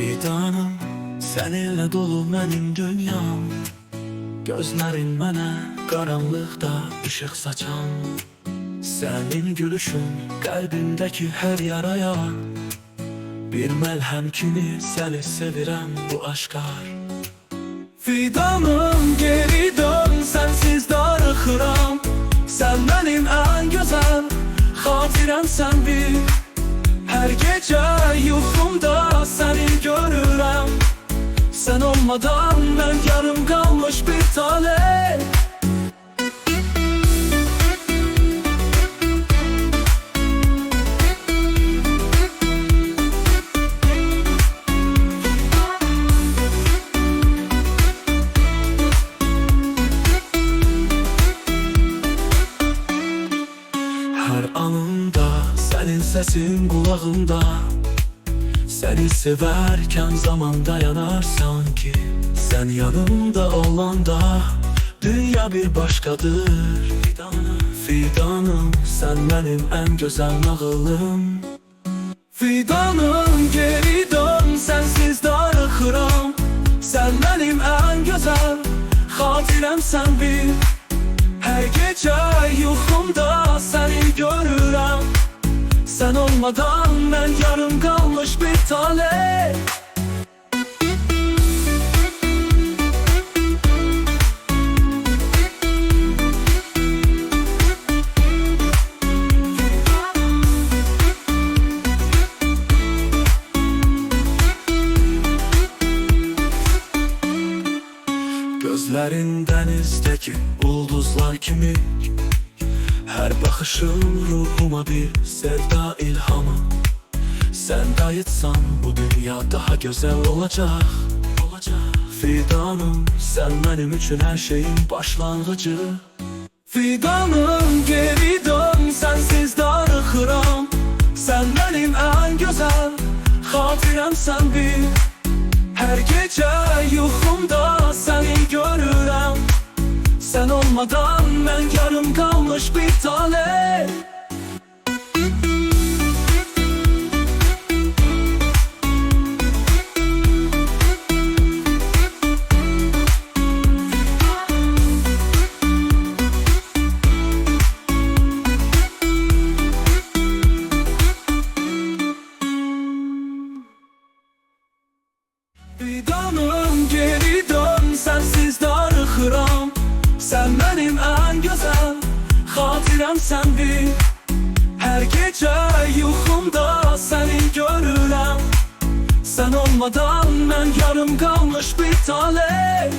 Fidanım Seninle dolu benim dünyam. Gözlerin mənə qaranlıqda işıq saçan. Sənin gülüşün qəlbimdəki hər yaraya Bir məlhəm kimi səni sevirəm bu aşkar. Fidanım geri dön sensiz darıxıram Sen benim en güzel hatirem sen bil Her gece yuxumda olmadan ben yarım kalmış bir tane. Her anımda senin sesin kulağımda Seni severken zaman dayanar sanki. Sen yanımda olanda Dünya bir başkadır. Fidanım, Sen benim en güzel nağılım. Fidanım geri dön Sensiz darıxıram Sen benim en güzel Hatirem sen bil Sen olmadan ben yarım kalmış bir tane. Gözlerin denizdeki ulduzlar kimi Her bakışın ruhuma bir sevda ilhamı. Sen kayıtsan bu dünya daha güzel olacak. Fidanım sen benim için her şeyin başlangıcı. Fidanım geri dön sensiz darıxıram Sen benim en güzel hatirem sen bil her gece yuxumda seni görürəm Sen olmadan ben yarım kalmış hatirem sen bil Her gece yuxumda seni görürəm Sen olmadan ben yarım kalmış bir tane